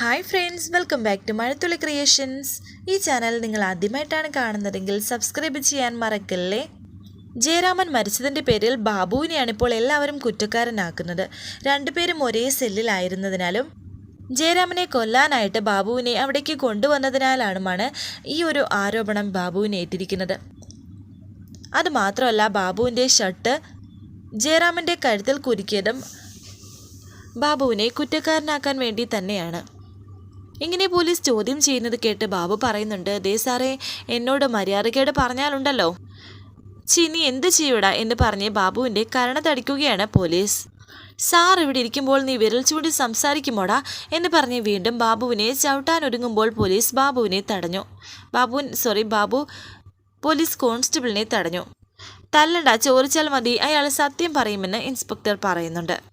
Hi friends welcome back to Mazhathulli creations ഈ channel നിങ്ങൾ ആദ്യമായിട്ടാണ് കാണുന്നതെങ്കിൽ സബ്സ്ക്രൈബ് ചെയ്യാൻ മറക്കല്ലേ? ജയരാമൻ മരിച്ചതിന്റെ പേരിൽ ബാബുവിനെയാണ് ഇപ്പോൾ എല്ലാവരും കുറ്റക്കാരനാക്കുന്നത്. രണ്ടുപേരും ഒരേ സെല്ലിലായിരുന്നതിനാലും ജയരാമനെ കൊല്ലാനായിട്ട് ബാബുവിനെ അവിടേക്ക് കൊണ്ടുവന്നതിനാലാണുമാണ് ഈ ഒരു ആരോപണം ബാബുവിനെ ഏറ്റിരിക്കുന്നത്. അതുമാത്രമല്ല ബാബുവിന്റെ ഷർട്ട് ജയറാമിന്റെ കഴുത്തിൽ കുരുക്കിയതും ബാബുവിനെ കുറ്റക്കാരനാക്കാൻ വേണ്ടി തന്നെയാണ്. ഇങ്ങനെ പോലീസ് ചോദ്യം ചെയ്യുന്നത് കേട്ട് ബാബു പറയുന്നുണ്ട് ദേ സാറേ എന്നോട് മര്യാദക്കേട് പറഞ്ഞാലുണ്ടല്ലോ. ചിനി എന്ത് ചെയ്യൂടാ? എന്ന് പറഞ്ഞ് ബാബുവിന്റെ കരണ തടിക്കുകയാണ് പോലീസ്. സാർ ഇവിടെ ഇരിക്കുമ്പോൾ നീ വിരൽ ചൂണ്ടി സംസാരിക്കുമോടാ? എന്ന് പറഞ്ഞ് വീണ്ടും ബാബുവിനെ ചവിട്ടാൻ ഒരുങ്ങുമ്പോൾ പോലീസ് ബാബുവിനെ തടഞ്ഞു. ബാബുവിൻ സോറി ബാബു പോലീസ് കോൺസ്റ്റബിളിനെ തടഞ്ഞു. തല്ലണ്ട ചോദിച്ചാൽ മതി അയാൾ സത്യം പറയുമെന്ന് ഇൻസ്പെക്ടർ പറയുന്നുണ്ട്.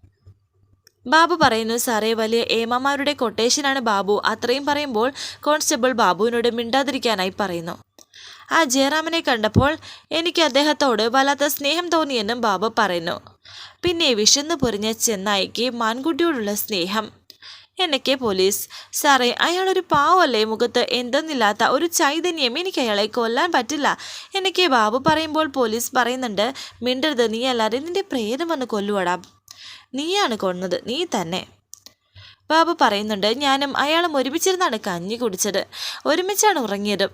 ബാബു പറയുന്നു സാറേ വലിയ ഏമാമാരുടെ കൊട്ടേഷനാണ് ബാബു. അത്രയും പറയുമ്പോൾ കോൺസ്റ്റബിൾ ബാബുവിനോട് മിണ്ടാതിരിക്കാനായി പറയുന്നു. ആ ജയറാമനെ കണ്ടപ്പോൾ എനിക്ക് അദ്ദേഹത്തോട് വല്ലാത്ത സ്നേഹം തോന്നിയെന്നും ബാബു പറയുന്നു. പിന്നെ വിശന്നു പൊറിഞ്ഞ ചെന്നായിക്ക് മാൻകുട്ടിയോടുള്ള സ്നേഹം. എന്നൊക്കെ പോലീസ്. സാറേ അയാളൊരു പാവല്ലേ? മുഖത്ത് എന്തെന്നില്ലാത്ത ഒരു ചൈതന്യം. എനിക്ക് അയാളെ കൊല്ലാൻ പറ്റില്ല. എന്നൊക്കെ ബാബു പറയുമ്പോൾ പോലീസ് പറയുന്നുണ്ട് മിണ്ടരുത് നീ അല്ലാതെ നിന്റെ പ്രേതം വന്ന് കൊല്ലുവടാ. നീയാണ് കൊന്നത്. നീ തന്നെ. ബാബു പറയുന്നുണ്ട് ഞാനും അയാളും ഒരുമിച്ചിരുന്നാണ് കഞ്ഞി കുടിച്ചത്. ഒരുമിച്ചാണ് ഉറങ്ങിയത്.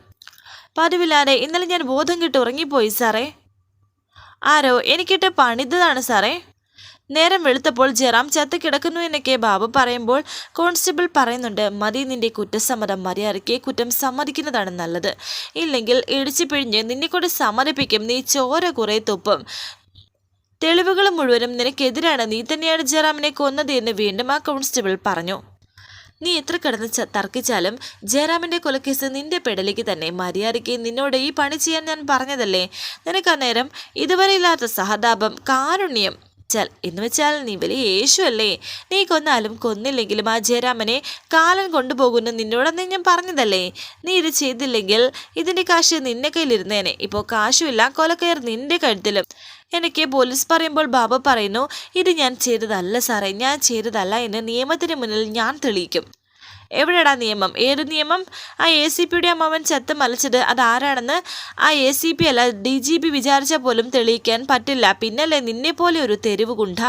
പതിവില്ലാതെ ഇന്നലെ ഞാൻ ബോധം കിട്ടി ഉറങ്ങിപ്പോയി സാറേ. ആരോ എനിക്കിട്ട് പണിതതാണ് സാറേ. നേരം വെളുത്തപ്പോൾ ജെറാം ചത്ത് കിടക്കുന്നു എന്നൊക്കെ ബാബു പറയുമ്പോൾ കോൺസ്റ്റബിൾ പറയുന്നുണ്ട് മതി നിന്റെ കുറ്റസമ്മതം മര്യാദയ്ക്ക് കുറ്റം സമ്മതിക്കുന്നതാണ് നല്ലത്. ഇല്ലെങ്കിൽ ഇടിച്ചു പിഴിഞ്ഞ് നിന്നെക്കൊണ്ട് സമ്മതിപ്പിക്കും നീ ചോര കുറേ തുപ്പും. തെളിവുകൾ മുഴുവനും നിനക്കെതിരാണ്. നീ തന്നെയാണ് ജയറാമിനെ കൊന്നത് എന്ന് വീണ്ടും ആ കോൺസ്റ്റബിൾ പറഞ്ഞു. നീ എത്ര കിടന്ന് തർക്കിച്ചാലും ജയറാമിന്റെ കൊലക്കേസ് നിന്റെ പെടലേക്ക് തന്നെ മര്യാദയ്ക്ക് നിന്നോട് ഈ പണി ചെയ്യാൻ ഞാൻ പറഞ്ഞതല്ലേ? നിനക്ക് അന്നേരം ഇതുവരെ ഇല്ലാത്ത സഹതാപം കാരുണ്യം ചൽ എന്ന് വെച്ചാൽ നീ വലിയ യേശു അല്ലേ നീ കൊന്നാലും കൊന്നില്ലെങ്കിലും ആ ജയരാമനെ കാലൻ കൊണ്ടുപോകുന്നു നിന്നോടെന്ന് ഞാൻ പറഞ്ഞതല്ലേ. നീ ഇത് ചെയ്തില്ലെങ്കിൽ ഇതിന്റെ കാശ് നിന്റെ കയ്യിലിരുന്നേനെ. ഇപ്പോൾ കാശുമില്ല കൊലക്കയർ നിന്റെ കഴുത്തിലും. എനിക്ക് പോലീസ് പറയുമ്പോൾ ബാബ പറയുന്നു ഇത് ഞാൻ ചെയ്തതല്ല സാറേ ഞാൻ ചെയ്തതല്ല എന്ന് നിയമത്തിന് മുന്നിൽ ഞാൻ തെളിയിക്കും. എവിടെടാ നിയമം? ഏത് നിയമം? ആ എ സി പിയുടെ അമ്മാവൻ ചത്ത് മലച്ചത് അതാരാണെന്ന് ആ എ സി പി അല്ല ഡി ജി പി വിചാരിച്ച പോലും തെളിയിക്കാൻ പറ്റില്ല. പിന്നല്ലേ നിന്നെപ്പോലെ ഒരു തെരുവ് ഗുണ്ട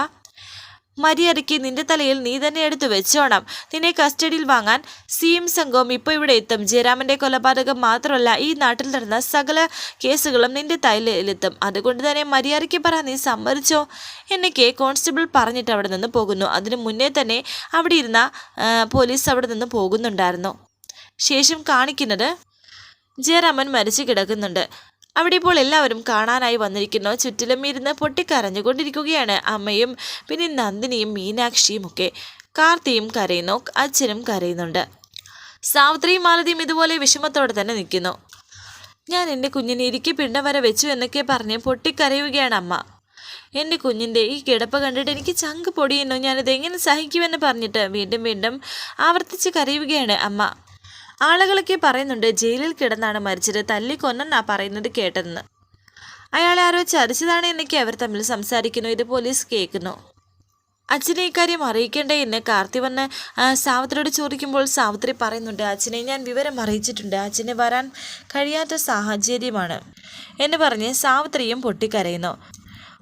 മര്യാദയ്ക്ക് നിന്റെ തലയിൽ നീ തന്നെ എടുത്തു വെച്ചോണം. നിന്നെ കസ്റ്റഡിയിൽ വാങ്ങാൻ സി എം സംഘവും ഇപ്പോൾ ഇവിടെ എത്തും. ജയരാമന്റെ കൊലപാതകം മാത്രമല്ല ഈ നാട്ടിൽ നടന്ന സകല കേസുകളും നിന്റെ തലയിലെത്തും. അതുകൊണ്ട് തന്നെ മര്യാദയ്ക്ക് പറ നീ സമ്മതിച്ചോ? എന്നൊക്കെ കോൺസ്റ്റബിൾ പറഞ്ഞിട്ട് അവിടെ നിന്ന് പോകുന്നു. അതിനു മുന്നേ തന്നെ അവിടെ ഇരുന്ന പോലീസ് അവിടെ നിന്ന് പോകുന്നുണ്ടായിരുന്നു. ശേഷം കാണിക്കുന്നത് ജയരാമൻ മരിച്ചു കിടക്കുന്നുണ്ട്. അവിടെ ഇപ്പോൾ എല്ലാവരും കാണാനായി വന്നിരിക്കുന്നു. ചുറ്റിലും ഇരുന്ന് പൊട്ടിക്കരഞ്ഞുകൊണ്ടിരിക്കുകയാണ് അമ്മയും പിന്നെ നന്ദിനിയും മീനാക്ഷിയും ഒക്കെ. കാർത്തിയും കരയുന്നു അച്ഛനും കരയുന്നുണ്ട്. സാവിത്രിയും മാലതിയും ഇതുപോലെ വിഷമത്തോടെ തന്നെ നിൽക്കുന്നു. ഞാൻ എന്റെ കുഞ്ഞിനെ ഇരിക്കി പിണ്ടം വരെ വെച്ചു എന്നൊക്കെ പറഞ്ഞ് പൊട്ടിക്കരയുകയാണ് അമ്മ. എന്റെ കുഞ്ഞിന്റെ ഈ കിടപ്പ് കണ്ടിട്ട് എനിക്ക് ചങ്ക് പൊടിയുന്നു. ഞാനിത് എങ്ങനെ സഹിക്കുമെന്ന് പറഞ്ഞിട്ട് വീണ്ടും വീണ്ടും ആവർത്തിച്ച് കരയുകയാണ് അമ്മ. ആളുകളൊക്കെ പറയുന്നുണ്ട് ജയിലിൽ കിടന്നാണ് മരിച്ചത് തല്ലിക്കൊന്നാ പറയുന്നത് കേട്ടതെന്ന്. അയാളെ ആരോ ചതിച്ചതാണ് എന്നൊക്കെ അവർ തമ്മിൽ സംസാരിക്കുന്നു ഇത് പോലീസ് കേൾക്കുന്നു. അച്ഛനെ ഇക്കാര്യം അറിയിക്കണ്ടേ എന്ന് കാർത്തി വന്ന് സാവിത്രിയോട് ചോദിക്കുമ്പോൾ സാവിത്രി പറയുന്നുണ്ട് അച്ഛനെ ഞാൻ വിവരം അറിയിച്ചിട്ടുണ്ട്. അച്ഛനെ വരാൻ കഴിയാത്ത സാഹചര്യമാണ് എന്ന് പറഞ്ഞ് സാവിത്രിയും പൊട്ടിക്കരയുന്നു.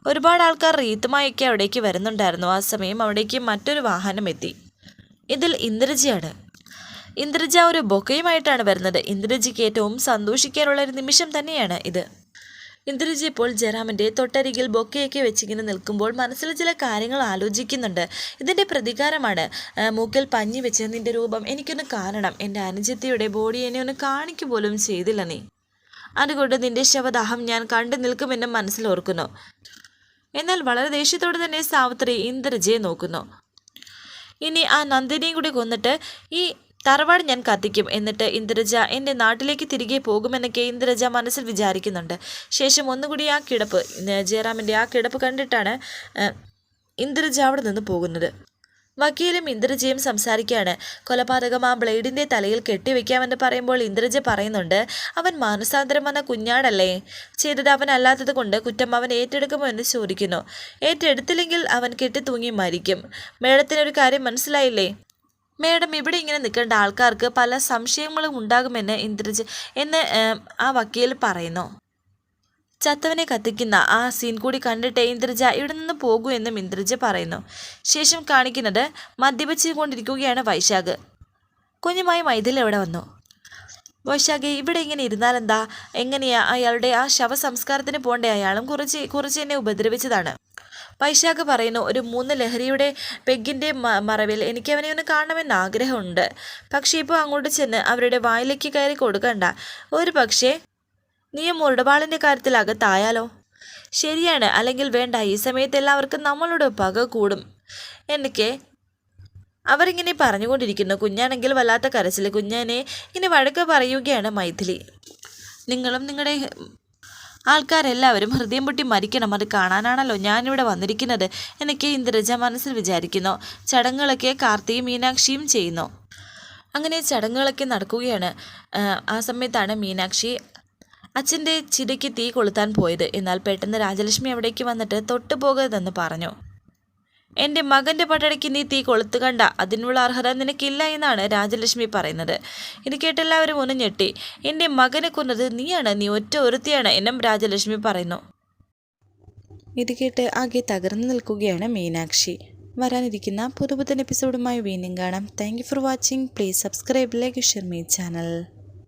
ഒരുപാട് ആൾക്കാർ റീത്തുമായൊക്കെ അവിടേക്ക് വരുന്നുണ്ടായിരുന്നു. ആ സമയം അവിടേക്ക് മറ്റൊരു വാഹനം എത്തി ഇതിൽ ഇന്ദ്രജിയാണ്. ഇന്ദ്രജ ഒരു ബൊക്കയുമായിട്ടാണ് വരുന്നത്. ഇന്ദ്രജിക്ക് ഏറ്റവും സന്തോഷിക്കാനുള്ള ഒരു നിമിഷം തന്നെയാണ് ഇത്. ഇന്ദ്രജി ഇപ്പോൾ ജയറാമിന്റെ തൊട്ടരികിൽ ബൊക്കയൊക്കെ വെച്ചിങ്ങനെ നിൽക്കുമ്പോൾ മനസ്സിൽ ചില കാര്യങ്ങൾ ആലോചിക്കുന്നുണ്ട്. ഇതിന്റെ പ്രതികാരമാണ് മൂക്കൽ പഞ്ഞി വെച്ച് നിന്റെ രൂപം എനിക്കൊന്ന് കാണണം. എന്റെ അനുജത്തിയുടെ ബോഡി എന്നെ ഒന്ന് കാണിക്കു പോലും ചെയ്തില്ല നീ. അതുകൊണ്ട് നിന്റെ ശവദാഹം ഞാൻ കണ്ടു നിൽക്കുമെന്നും മനസ്സിലോർക്കുന്നു എന്നാൽ വളരെ ദേഷ്യത്തോടെ തന്നെ സാവിത്രി ഇന്ദ്രജയെ നോക്കുന്നു. ഇനി ആ നന്ദിനിയും കൂടി കൊന്നിട്ട് ഈ തറവാട് ഞാൻ കത്തിക്കും. എന്നിട്ട് ഇന്ദ്രജ എന്റെ നാട്ടിലേക്ക് തിരികെ പോകുമെന്നൊക്കെ ഇന്ദ്രജ മനസ്സിൽ വിചാരിക്കുന്നുണ്ട്. ശേഷം ഒന്നുകൂടി ആ കിടപ്പ് ജയറാമിന്റെ ആ കിടപ്പ് കണ്ടിട്ടാണ് ഇന്ദ്രജ അവിടെ നിന്ന് പോകുന്നത്. വക്കീലും ഇന്ദ്രജയും സംസാരിക്കുകയാണ് കൊലപാതകം ആ ബ്ലേഡിന്റെ തലയിൽ കെട്ടിവെക്കാമെന്ന് പറയുമ്പോൾ ഇന്ദ്രജ പറയുന്നുണ്ട് അവൻ മാനസാന്തരം വന്ന കുഞ്ഞാടല്ലേ? ചെയ്തത് അവൻ അല്ലാത്തത് കൊണ്ട് കുറ്റം അവൻ ഏറ്റെടുക്കുമോ എന്ന് ചോദിക്കുന്നു. ഏറ്റെടുത്തില്ലെങ്കിൽ അവൻ കെട്ടിത്തൂങ്ങി മരിക്കും. മേഡത്തിനൊരു കാര്യം മനസ്സിലായില്ലേ? മേഡം ഇവിടെ ഇങ്ങനെ നിൽക്കേണ്ട ആൾക്കാർക്ക് പല സംശയങ്ങളും ഉണ്ടാകുമെന്ന് ഇന്ദ്രജ് എന്ന് ആ വക്കീൽ പറയുന്നു. ചത്തവനെ കത്തിക്കുന്ന ആ സീൻ കൂടി കണ്ടിട്ട് ഇന്ദ്രജ ഇവിടെ നിന്ന് പോകൂ എന്നും ഇന്ദ്രജ പറയുന്നു. ശേഷം കാണിക്കുന്നത് മദ്യപിച്ചു കൊണ്ടിരിക്കുകയാണ് വൈശാഖ്. കുഞ്ഞുമായി മൈഥിൽ എവിടെ വന്നു. വൈശാഖ് ഇവിടെ ഇങ്ങനെ ഇരുന്നാലെന്താ? എങ്ങനെയാ? അയാളുടെ ആ ശവസംസ്കാരത്തിന് പോകേണ്ട അയാളും കുറച്ച് കുറച്ച് എന്നെ ഉപദ്രവിച്ചതാണ്. വൈശാഖ് പറയുന്നു ഒരു മൂന്ന് ലഹരിയുടെ പെഗിന്റെ മറവിൽ എനിക്ക് അവനെ ഒന്ന് കാണണമെന്ന് ആഗ്രഹമുണ്ട്. പക്ഷേ ഇപ്പോൾ അങ്ങോട്ട് ചെന്ന് അവരുടെ വായിലേക്ക് കയറി കൊടുക്കണ്ട. ഒരു പക്ഷേ നീ മുരടപാളിന്റെ കാര്യത്തിൽ അകത്തായാലോ? ശരിയാണ് അല്ലെങ്കിൽ വേണ്ട. ഈ സമയത്ത് എല്ലാവർക്കും നമ്മളുടെ പക കൂടും. എനിക്ക് അവരിങ്ങനെ പറഞ്ഞുകൊണ്ടിരിക്കുന്നു. കുഞ്ഞാണെങ്കിൽ വല്ലാത്ത കരച്ചിൽ കുഞ്ഞാനെ ഇങ്ങനെ വഴക്ക് പറയുകയാണ് മൈഥിലി. നിങ്ങളും നിങ്ങളുടെ ആൾക്കാരെല്ലാവരും ഹൃദയം പൊട്ടി മരിക്കണം. അത് കാണാനാണല്ലോ ഞാനിവിടെ വന്നിരിക്കുന്നത് എനിക്ക് ഇന്ദ്രജ മനസ്സിൽ വിചാരിക്കുന്നു. ചടങ്ങുകളൊക്കെ കാർത്തിയും മീനാക്ഷിയും ചെയ്യുന്നു. അങ്ങനെ ചടങ്ങുകളൊക്കെ നടക്കുകയാണ്. ആ, സമയത്താണ് മീനാക്ഷി അച്ഛന്റെ ചിതയ്ക്ക് തീ കൊളുത്താൻ പോയത്. എന്നാൽ പെട്ടെന്ന് രാജലക്ഷ്മി അവിടേക്ക് വന്നിട്ട് തൊട്ടു പോകരുതെന്ന് പറഞ്ഞു. എന്റെ മകന്റെ പട്ടടയ്ക്ക് നീ തീ കൊളുത്തു കണ്ട. അതിനുള്ള അർഹത നിനക്കില്ല എന്നാണ് രാജലക്ഷ്മി പറയുന്നത്. ഇത് കേട്ടെല്ലാവരും ഒന്ന് ഞെട്ടി. എന്റെ മകനെ കൊന്നത് നീയാണ്. നീ ഒറ്റ ഒരുത്തിയാണ് എന്നും രാജലക്ഷ്മി പറയുന്നു. ഇത് കേട്ട് ആകെ തകർന്നു നിൽക്കുകയാണ് മീനാക്ഷി. വരാനിരിക്കുന്ന പുതുപുത്തൻ എപ്പിസോഡുമായി വീണ്ടും കാണാം. Thank for watching please subscribe like share me channel